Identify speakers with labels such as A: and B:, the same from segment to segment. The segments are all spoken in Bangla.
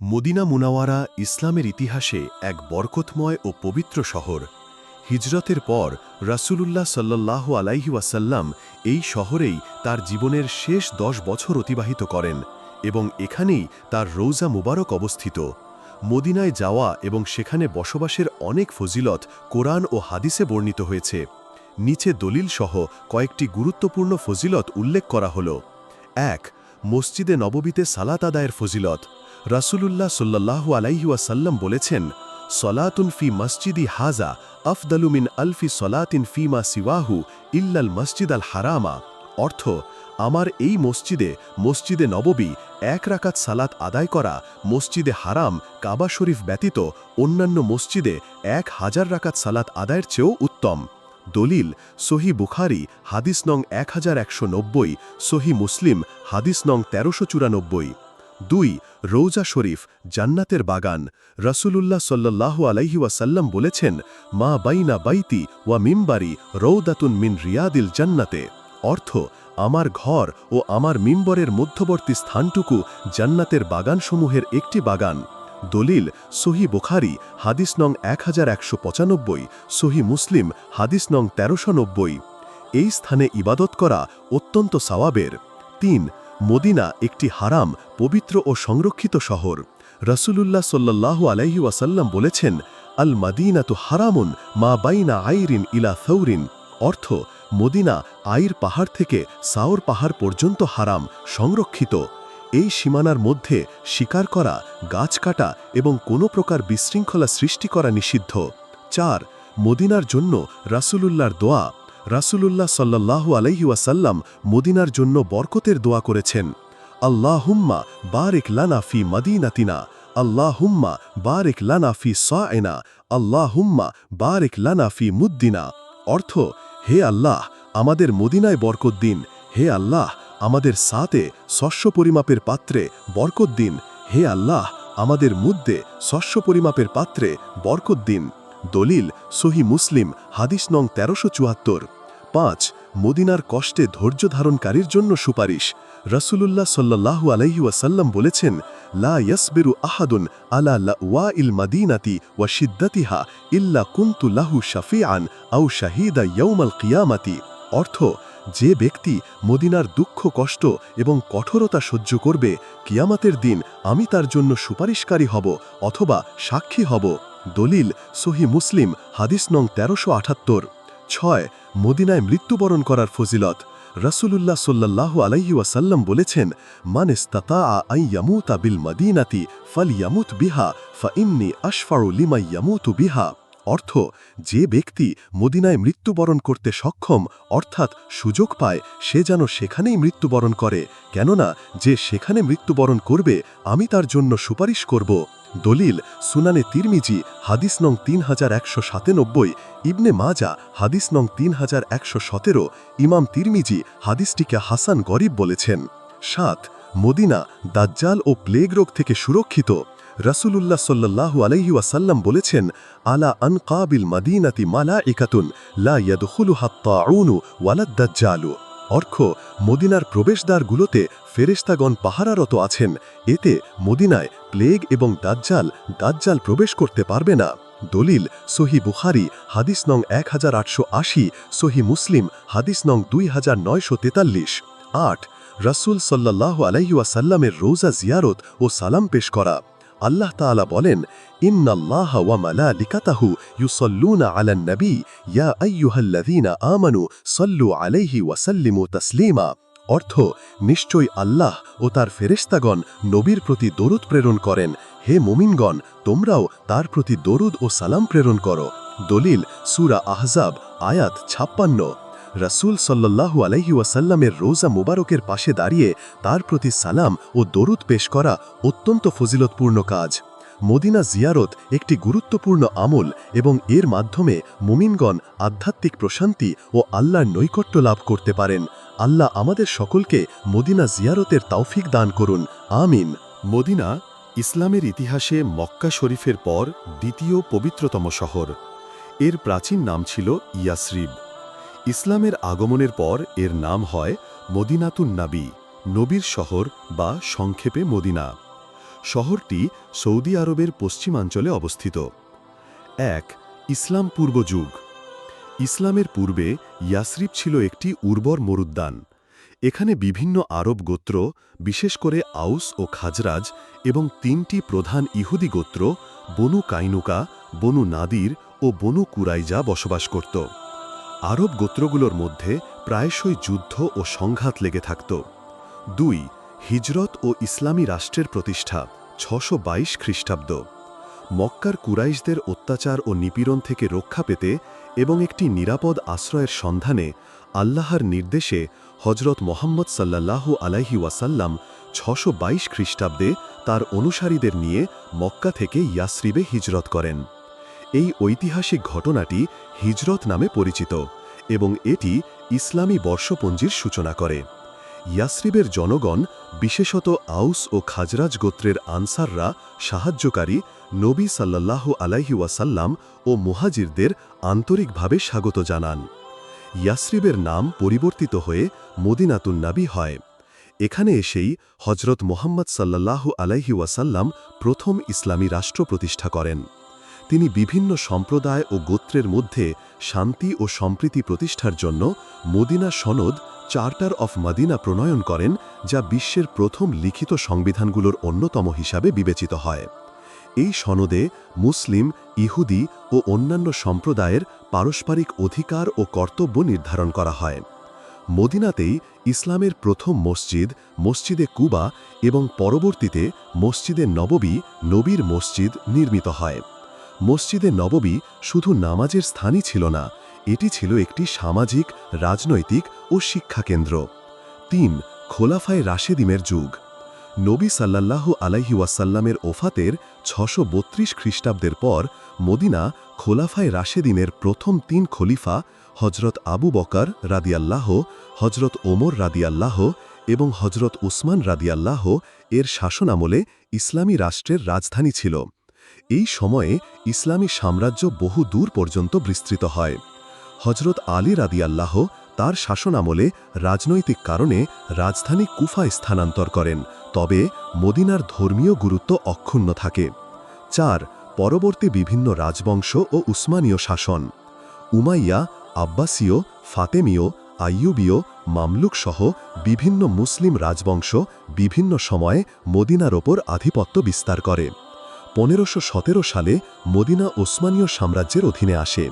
A: মদিনা মুনাওয়ারা ইসলামের ইতিহাসে এক বরকতময় ও পবিত্র শহর। হিজরতের পর রাসূলুল্লাহ সাল্লাহ আলাইহি ওয়াসাল্লাম এই শহরেই তার জীবনের শেষ দশ বছর অতিবাহিত করেন এবং এখানেই তার রৌজা মুবারক অবস্থিত। মদিনায় যাওয়া এবং সেখানে বসবাসের অনেক ফজিলত কোরআন ও হাদিসে বর্ণিত হয়েছে। নিচে দলিলসহ কয়েকটি গুরুত্বপূর্ণ ফজিলত উল্লেখ করা হল। এক, মসজিদে নববীতে সালাত আদায়ের ফজিলত। রাসূলুল্লাহ সাল্লাল্লাহু আলাইহি ওয়াসাল্লাম বলেছেন, সলাতুন ফি মসজিদি হাজা আফদালুমিন আলফি সলাতিন ফিমা সিওয়াহু ইল্লাল মসজিদ আল হারামা। অর্থ, আমার এই মসজিদে মসজিদে নববী, এক রাকাত সালাত আদায় করা, মসজিদে হারাম, কাবা শরীফ ব্যতীত অন্যান্য মসজিদে এক হাজার রাকাত সালাত আদায়ের চেয়েও উত্তম। দলিল, সহি বুখারি, হাদিস নং এক হাজার একশো নব্বই, সহি মুসলিম, হাদিস নং তেরোশো চুরানব্বই। দুই, রৌজা শরীফ, জান্নাতের বাগান। রসুলুল্লাহ সাল্লাল্লাহু আলাইহি ওয়াসাল্লাম বলেছেন, মা বাইনা বাইতি ওয়া মিম্বারি রৌদাতুন মিন রিয়াদিল জান্নাতে। অর্থ, আমার ঘর ও আমার মিম্বরের মধ্যবর্তী স্থানটুকু জান্নাতের বাগানসমূহের একটি বাগান। দলিল, সহি বুখারি, হাদিস নং এক হাজার একশো পঁচানব্বই, সহি মুসলিম, হাদিস নং তেরোশো নব্বই। এই স্থানে ইবাদত করা অত্যন্ত সওয়াবের। তিন মদিনা একটি হারাম, পবিত্র ও সংরক্ষিত শহর। রসুলুল্লাহ সাল্লাহ আলাইহি ওয়াসাল্লাম বলেছেন আল মাদিনাতু হারামুন মা বাইনা আইরিন ইলা থৌরিন অর্থ, মদিনা আইর পাহাড় থেকে সাওর পাহাড় পর্যন্ত হারাম, সংরক্ষিত। এই সীমানার মধ্যে শিকার করা, গাছ কাটা এবং কোনো প্রকার বিশৃঙ্খলা সৃষ্টি করা নিষিদ্ধ। চার, মদিনার জন্য রাসূলুল্লাহর দোয়া রাসূলুল্লাহ সাল্লাল্লাহু আলাইহি ওয়াসাল্লাম মদিনার জন্য বরকতের দোয়া করেছেন। আল্লাহুম্মা বারিক লানা ফি মদিনাতিনা, আল্লাহুম্মা বারিক লানা ফি সায়না, আল্লাহুম্মা বারিক লানা ফি মুদ্দিনা। অর্থ, হে আল্লাহ, আমাদের মদিনায় বরকত দিন। হে আল্লাহ, আমাদের সাতে শস্য পরিমাপের পাত্রে বরকত দিন। হে আল্লাহ, আমাদের মুদ্দে শস্য পরিমাপের পাত্রে বরকত দিন। দলিল, সহি মুসলিম, হাদিস নং তেরোশো চুয়াত্তর। পাঁচ মদিনার কষ্টে ধৈর্য ধারণকারীর জন্য সুপারিশ। রসুলুল্লাহ সাল্লাহু আলাইহি ওয়াসাল্লাম বলেছেন, লা আহাদুন আলা ওয়া ইল মাদিনাতি ওয়া সিদ্দাতিহা ইল্লা কুন্তু লাহু শাফিআন আউ শাহিদা ইয়ৌমাল কিয়ামাতি। অর্থ, যে ব্যক্তি মদিনার দুঃখ, কষ্ট এবং কঠোরতা সহ্য করবে, কিয়ামাতের দিন আমি তার জন্য সুপারিশকারী হব অথবা সাক্ষী হব। দলিল সহি মুসলিম, হাদিস নং তেরোশো আঠাত্তর ছয় মদিনায় মৃত্যুবরণ করার ফজিলত। রসুলুল্লাহ সাল্লাহ আলাইহি বলেছেন, মান ইস্তাতা বিল মদিনাতি ফল ইয়ামুত বিহা, ফা ইন্নি আশফারু লিমাই ইয়ামুতু বিহা। অর্থ, যে ব্যক্তি মদিনায় মৃত্যুবরণ করতে সক্ষম, অর্থাৎ সুযোগ পায়, সে যেন সেখানেই মৃত্যুবরণ করে। কেননা, যে সেখানে মৃত্যুবরণ করবে, আমি তার জন্য সুপারিশ করব। দলিল সুনানে তিরমিজি, হাদিস নং তিন হাজার একশো সাতানব্বই, ইবনে মাজা, হাদিস নং তিন হাজার একশো সতেরো, ইমাম তিরমিজি হাদিসটিকে হাসান গরিব বলেছেন। সাত, মদিনা, দাজ্জাল ও প্লেগ রোগ থেকে সুরক্ষিত। রাসূলুল্লাহ সাল্লাল্লাহু আলাইহি ওয়াসাল্লাম বলেছেন, আলা আনকাবিল মাদিনাতি মালা ইকাতুন লা ইয়াদখুলুহা তাউনু ওয়ালাদ দাজ্জালু। অর্থ মদিনার প্রবেশদ্বারগুলোতে ফেরেশতাগণ পাহারারত আছেন। এতে মদিনায় প্লেগ এবং দাজ্জাল দাজ্জাল প্রবেশ করতে পারবে না। দলিল, সহি বুখারি, হাদিস নং এক হাজার আটশো আশি, সহি মুসলিম, হাদিস নং দুই হাজার নয়শো তেতাল্লিশ। আট, রাসুল সাল্লাহ আলাইসাল্লামের রোজা জিয়ারত ও সালাম পেশ করা। আল্লাহ তাআলা বলেন, ইন্নাল্লাহ ওয়া মালালিকাতাহু ইউসাল্লুনা আলান নবী। ইয়া আইয়ুহাল্লাযীনা আমানু সাল্লু আলাইহি ওয়া তাসলিমা। অর্থ নিশ্চয় আল্লাহ ও তার ফেরেশতাগণ নবীর প্রতি দরুদ প্রেরণ করেন। হে মুমিনগণ, তোমরাও তার প্রতি দরুদ ও সালাম প্রেরণ করো। দলিল, সূরা আহজাব, আয়াত ছাপ্পান্ন। রাসূল সাল্লাল্লাহু আলাইহি ওয়াসাল্লামের রোজা মুবারকের পাশে দাঁড়িয়ে তার প্রতি সালাম ও দরুদ পেশ করা অত্যন্ত ফজিলতপূর্ণ কাজ। মদিনা জিয়ারত একটি গুরুত্বপূর্ণ আমল এবং এর মাধ্যমে মুমিনগণ আধ্যাত্মিক প্রশান্তি ও আল্লাহর নৈকট্য লাভ করতে পারেন। আল্লাহ আমাদের সকলকে মদিনা জিয়ারতের তৌফিক দান করুন। আমিন। মদিনা ইসলামের ইতিহাসে মক্কা শরীফের পর দ্বিতীয় পবিত্রতম শহর। এর প্রাচীন নাম ছিল ইয়াসরিব। ইসলামের আগমনের পর এর নাম হয় মদিনাতুন নাবি, নবীর শহর বা সংক্ষেপে মদিনা। শহরটি সৌদি আরবের পশ্চিমাঞ্চলে অবস্থিত। এক, ইসলাম পূর্ব যুগ। ইসলামের পূর্বে ইয়াসরিব ছিল একটি উর্বর মরুদ্যান। এখানে বিভিন্ন আরব গোত্র, বিশেষ করে আউস ও খাজরাজ এবং তিনটি প্রধান ইহুদি গোত্র, বনু কাইনুকা, বনু নাদির ও বনু কুরাইজা বসবাস করত। আরব গোত্রগুলোর মধ্যে প্রায়শই যুদ্ধ ও সংঘাত লেগে থাকত। দুই, হিজরত ও ইসলামী রাষ্ট্রের প্রতিষ্ঠা, ছশো বাইশ খ্রিস্টাব্দ। মক্কার কুরাইশদের অত্যাচার ও নিপীড়ন থেকে রক্ষা পেতে এবং একটি নিরাপদ আশ্রয়ের সন্ধানে আল্লাহর নির্দেশে হজরত মোহাম্মদ সাল্লাল্লাহু আলাইহি ওয়াসাল্লাম ছশো বাইশ খ্রিস্টাব্দে তার অনুসারীদের নিয়ে মক্কা থেকে ইয়াসরিবে হিজরত করেন। এই ঐতিহাসিক ঘটনাটি হিজরত নামে পরিচিত এবং এটি ইসলামী বর্ষপঞ্জির সূচনা করে। ইয়াসরিবের জনগণ, বিশেষত আউস ও খাজরাজ গোত্রের আনসাররা, সাহায্যকারী নবী সাল্লাল্লাহু আলাইহি ওয়াসাল্লাম ও মুহাজিরদের আন্তরিকভাবে স্বাগত জানান। ইয়াসরিবের নাম পরিবর্তিত হয়ে মদিনাতুন্নাবি হয়। এখানে এসেই হজরত মোহাম্মদ সাল্লাল্লাহু আলাইহি ওয়াসাল্লাম প্রথম ইসলামী রাষ্ট্র প্রতিষ্ঠা করেন। তিনি বিভিন্ন সম্প্রদায় ও গোত্রের মধ্যে শান্তি ও সম্প্রীতি প্রতিষ্ঠার জন্য মদিনা সনদ, চার্টার অফ মদিনা প্রণয়ন করেন, যা বিশ্বের প্রথম লিখিত সংবিধানগুলোর অন্যতম হিসাবে বিবেচিত হয়। এই সনদে মুসলিম, ইহুদি ও অন্যান্য সম্প্রদায়ের পারস্পরিক অধিকার ও কর্তব্য নির্ধারণ করা হয়। মদিনাতেই ইসলামের প্রথম মসজিদ, মসজিদে কুবা এবং পরবর্তীতে মসজিদে নববী, নবীর মসজিদ নির্মিত হয়। মসজিদে নববী শুধু নামাজের স্থানই ছিল না, এটি ছিল একটি সামাজিক, রাজনৈতিক ও শিক্ষাকেন্দ্র তিন, খোলাফায় রাশেদিমের যুগ। নবী সাল্লাল্লাহু আলাইহি ওয়াসাল্লামের ওফাতের ছশো বত্রিশ খ্রিস্টাব্দের পর মদিনা খোলাফায় রাশেদিনের প্রথম তিন খলিফা হজরত আবু বকার রাদিয়াল্লাহ হজরত ওমর রাদিয়াল্লাহ এবং হজরত উসমান রাদিয়াল্লাহ এর শাসনামলে ইসলামী রাষ্ট্রের রাজধানী ছিল। এই সময়ে ইসলামী সাম্রাজ্য বহু দূর পর্যন্ত বিস্তৃত হয়। হজরত আলী রাদিয়াল্লাহ তার শাসনামলে রাজনৈতিক কারণে রাজধানী কুফা স্থানান্তর করেন, তবে মদিনার ধর্মীয় গুরুত্ব অক্ষুণ্ণ থাকে। চার, পরবর্তী বিভিন্ন রাজবংশ ও উসমানীয় শাসন। উমাইয়া, আব্বাসীয়, ফাতেমীয়, আইয়ুবীয় মামলুক সহ বিভিন্ন মুসলিম রাজবংশ বিভিন্ন সময়ে মদিনার ওপর আধিপত্য বিস্তার করে। পনেরোশো সালে মদিনা ওসমানীয় সাম্রাজ্যের অধীনে আসে।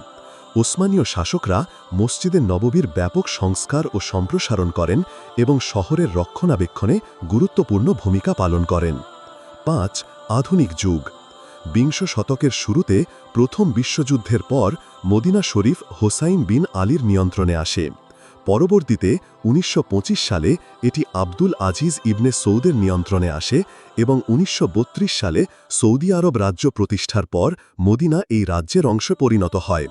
A: ওসমানীয় শাসকরা মসজিদের নববীর ব্যাপক সংস্কার ও সম্প্রসারণ করেন এবং শহরের রক্ষণাবেক্ষণে গুরুত্বপূর্ণ ভূমিকা পালন করেন। পাঁচ, আধুনিক যুগ। বিংশ শতকের শুরুতে প্রথম বিশ্বযুদ্ধের পর মদিনা শরীফ হোসাইন বিন আলীর নিয়ন্ত্রণে আসে। পরবর্তীতে উনিশশো পঁচিশ সালে এটি আব্দুল আজিজ ইবনে সৌদের নিয়ন্ত্রণে আসে এবং উনিশশো বত্রিশ সালে সৌদি আরব রাজ্য প্রতিষ্ঠার পর মদিনা এই রাজ্যের অংশে পরিণত হয়।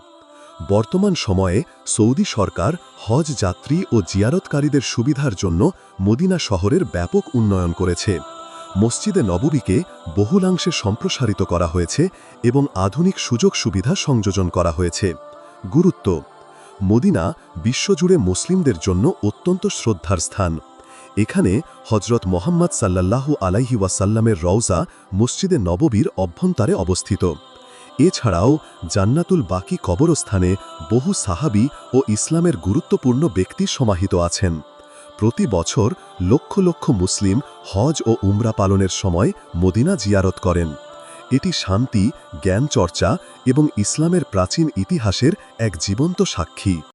A: বর্তমান সময়ে সৌদি সরকার হজ যাত্রী ও জিয়ারতকারীদের সুবিধার জন্য মদিনা শহরের ব্যাপক উন্নয়ন করেছে। মসজিদে নববীকে বহুলাংশে সম্প্রসারিত করা হয়েছে এবং আধুনিক সুযোগ সুবিধা সংযোজন করা হয়েছে। গুরুত্ব মদিনা বিশ্বজুড়ে মুসলিমদের জন্য অত্যন্ত শ্রদ্ধার স্থান। এখানে হজরত মোহাম্মদ সাল্লাল্লাহু আলাইহি ওয়াসাল্লামের রওজা মসজিদে নববীর অভ্যন্তরে অবস্থিত। এছাড়াও জান্নাতুল বাকি কবরস্থানে বহু সাহাবি ও ইসলামের গুরুত্বপূর্ণ ব্যক্তি সমাহিত আছেন। প্রতি বছর লক্ষ লক্ষ মুসলিম হজ ও উমরা পালনের সময় মদিনা জিয়ারত করেন। এটি শান্তি জ্ঞান চর্চা এবং ইসলামের প্রাচীন ইতিহাসের এক জীবন্ত সাক্ষী।